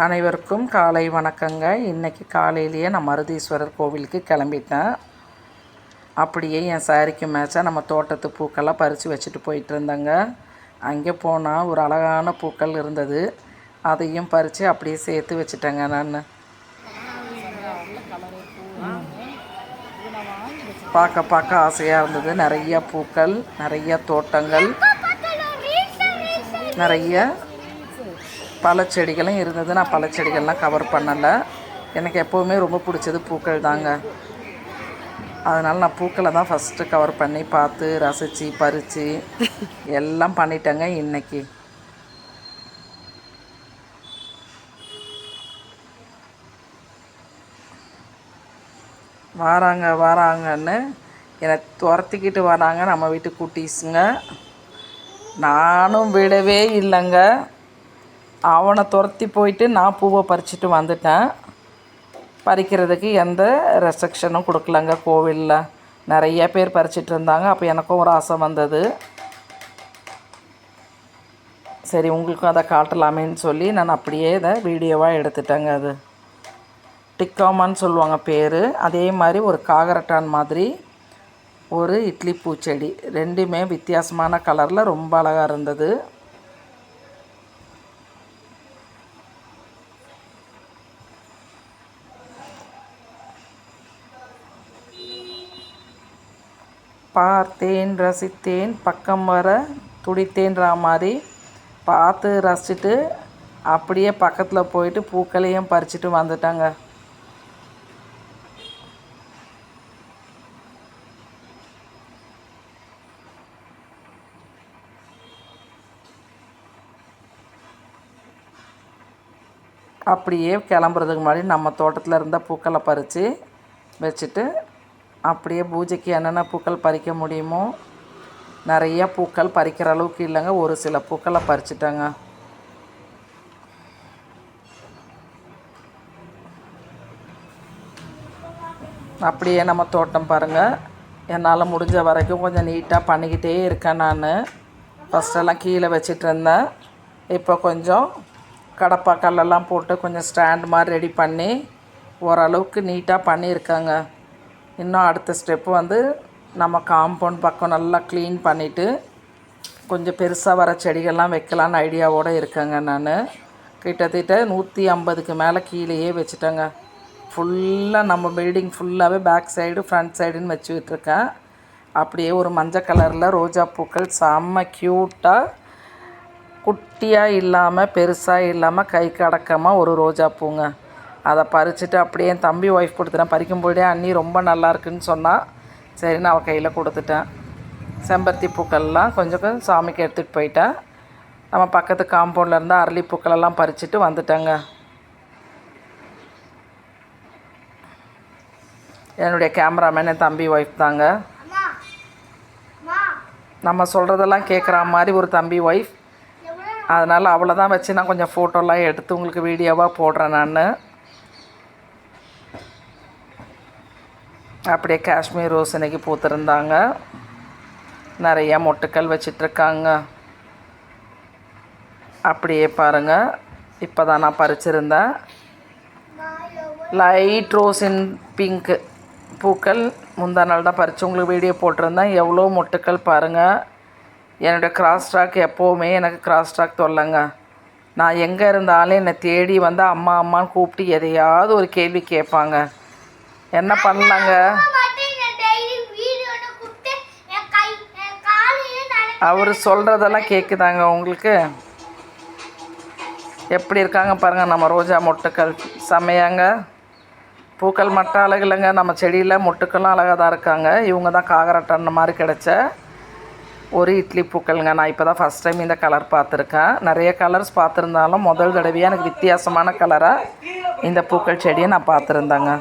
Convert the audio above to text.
அனைவருக்கும் காலை வணக்கங்க. இன்றைக்கி காலையிலேயே நான் மருதீஸ்வரர் கோவிலுக்கு கிளம்பிட்டேன். அப்படியே என் சாரிக்கு மேட்சாக நம்ம தோட்டத்து பூக்கெல்லாம் பறித்து வச்சுட்டு போயிட்டு இருந்தேங்க. அங்கே போனால் ஒரு அழகான பூக்கள் இருந்தது. அதையும் பறித்து அப்படியே சேர்த்து வச்சுட்டேங்க நான். பார்க்க பார்க்க ஆசையாக இருந்தது. நிறைய பூக்கள் நிறையா தோட்டங்கள் நிறைய பழச்செடிகளும் இருந்தது. நான் பழச்செடிகள்லாம் கவர் பண்ணலை. எனக்கு எப்போவுமே ரொம்ப பிடிச்சது பூக்கள் தாங்க. அதனால் நான் பூக்களை தான் ஃபஸ்ட்டு கவர் பண்ணி பார்த்து ரசித்து பறித்து எல்லாம் பண்ணிட்டேங்க இன்னைக்கு. வாராங்க வாராங்கன்னு என்னை துரத்திக்கிட்டு வராங்க. நம்ம வீட்டு குட்டீஸுங்க. நானும் விடவே இல்லைங்க. அவனை துரத்தி போயிட்டு நான் பூவை பறிச்சுட்டு வந்துட்டேன். பறிக்கிறதுக்கு எந்த ரெஸ்ட்ரிக்ஷனும் கொடுக்கலங்க கோவிலில். நிறைய பேர் பறிச்சிட்டு இருந்தாங்க. அப்போ எனக்கும் ஒரு ஆசை வந்தது. சரி உங்களுக்கும் அதை காட்டலாமேன்னு சொல்லி நான் அப்படியே இதை வீடியோவாக எடுத்துட்டேங்க அது. டிக்காமான்னு சொல்லுவாங்க பேர். அதே மாதிரி ஒரு காகரட்டான் மாதிரி ஒரு இட்லி பூச்செடி. ரெண்டுமே வித்தியாசமான கலரில் ரொம்ப அழகாக இருந்தது. பார்த்தேன் ரசித்தேன் பக்கம் வர துடித்தேன்ற மாதிரி பார்த்து ரசிச்சுட்டு அப்படியே பக்கத்தில் போயிட்டு பூக்களையும் பறிச்சுட்டு வந்துட்டாங்க. அப்படியே கிளம்புறதுக்கு முன்னாடி நம்ம தோட்டத்தில் இருந்த பூக்களை பறித்து வச்சுட்டு அப்படியே பூஜைக்கு என்னென்ன பூக்கள் பறிக்க முடியுமோ நிறைய பூக்கள் பறிக்கிற அளவுக்கு இல்லைங்க. ஒரு சில பூக்களை பறிச்சிட்டேங்க. அப்படியே நம்ம தோட்டம் பாருங்கள் என்னால் முடிஞ்ச வரைக்கும் கொஞ்சம் நீட்டாக பண்ணிக்கிட்டே இருக்கேன் நான். ஃபஸ்ட்டெல்லாம் கீழே வச்சிட்டு இருந்தேன். இப்போ கொஞ்சம் கடப்பா கல்லெல்லாம் போட்டு கொஞ்சம் ஸ்டாண்ட் மாதிரி ரெடி பண்ணி ஓரளவுக்கு நீட்டாக பண்ணியிருக்காங்க. இன்னும் அடுத்த ஸ்டெப்பு வந்து நம்ம காம்பவுண்ட் பக்கம் நல்லா க்ளீன் பண்ணிவிட்டு கொஞ்சம் பெருசாக வர செடிகள்லாம் வைக்கலான்னு ஐடியாவோடு இருக்கேங்க நான். கிட்டத்தட்ட நூற்றி ஐம்பதுக்கு மேலே கீழேயே வச்சுட்டேங்க. ஃபுல்லாக நம்ம பில்டிங் ஃபுல்லாகவே பேக் சைடு ஃப்ரண்ட் சைடுன்னு வச்சுக்கிட்டுருக்கேன் அப்படியே ஒரு மஞ்சள் கலரில் ரோஜா பூக்கள் செம்ம க்யூட்டாக குட்டியாக இல்லாமல் பெருசாக இல்லாமல் கை கடக்கமாக ஒரு ரோஜா பூங்க. அதை பறிச்சுட்டு அப்படியே என் தம்பி ஒய்ஃப் கொடுத்துட்டேன் பறிக்கும்போதே அண்ணி ரொம்ப நல்லா இருக்குன்னு சொன்னால் சரி நான் அவள் கையில் கொடுத்துட்டேன். செம்பருத்தி பூக்கள்லாம் கொஞ்சம் கொஞ்சம் சாமிக்கு எடுத்துகிட்டு போயிட்டேன். நம்ம பக்கத்து காம்பவுண்டில் இருந்தால் அரளி பூக்களெல்லாம் பறிச்சுட்டு வந்துட்டேங்க. என்னுடைய கேமராமேன் என் தம்பி ஒய்ஃப் தாங்க. நம்ம சொல்கிறதெல்லாம் கேட்குற மாதிரி ஒரு தம்பி ஒய்ஃப் அதனால் அவளை தான் வச்சு நான் கொஞ்சம் ஃபோட்டோலாம் எடுத்து உங்களுக்கு வீடியோவாக போடுறேன் நான். அப்படியே காஷ்மீர் ரோஸ் இன்றைக்கி பூத்துருந்தாங்க. நிறைய மொட்டுக்கள் வச்சிட்ருக்காங்க. அப்படியே பாருங்கள் இப்போ தான் நான் பறிச்சிருந்தேன். லைட் ரோஸ் இன் பிங்க்கு பூக்கள். முந்தா நாள் தான் பறித்து உங்களுக்கு வீடியோ போட்டிருந்தேன். எவ்வளோ மொட்டுக்கள் பாருங்கள் என்னுடைய கிராஸ் ஸ்டாக் எப்போவுமே எனக்கு கிராஸ் ஸ்டாக் தொல்லைங்க. நான் எங்கே இருந்தாலும் என்னை தேடி வந்து அம்மா அம்மான்னு கூப்பிட்டு எதையாவது ஒரு கேள்வி கேட்பாங்க. என்ன பண்ணலாங்க அவர் சொல்கிறதெல்லாம் கேட்குதாங்க உங்களுக்கு? எப்படி இருக்காங்க பாருங்கள் நம்ம ரோஜா மொட்டுக்கள். செம்மையாங்க பூக்கள் மட்டும் அழகு இல்லைங்க நம்ம செடியில் மொட்டுக்கெல்லாம் அழகாக தான் இருக்காங்க. இவங்க தான் காகரட்டன் மாதிரி கிடச்ச ஒரு இட்லி பூக்கள்ங்க. நான் இப்போ தான் ஃபஸ்ட் டைம் இந்த கலர் பார்த்துருக்கேன். நிறைய கலர்ஸ் பார்த்துருந்தாலும் முதல் தடவையாக எனக்கு வித்தியாசமான கலராக இந்த பூக்கள் செடியை நான் பார்த்துருந்தேங்க.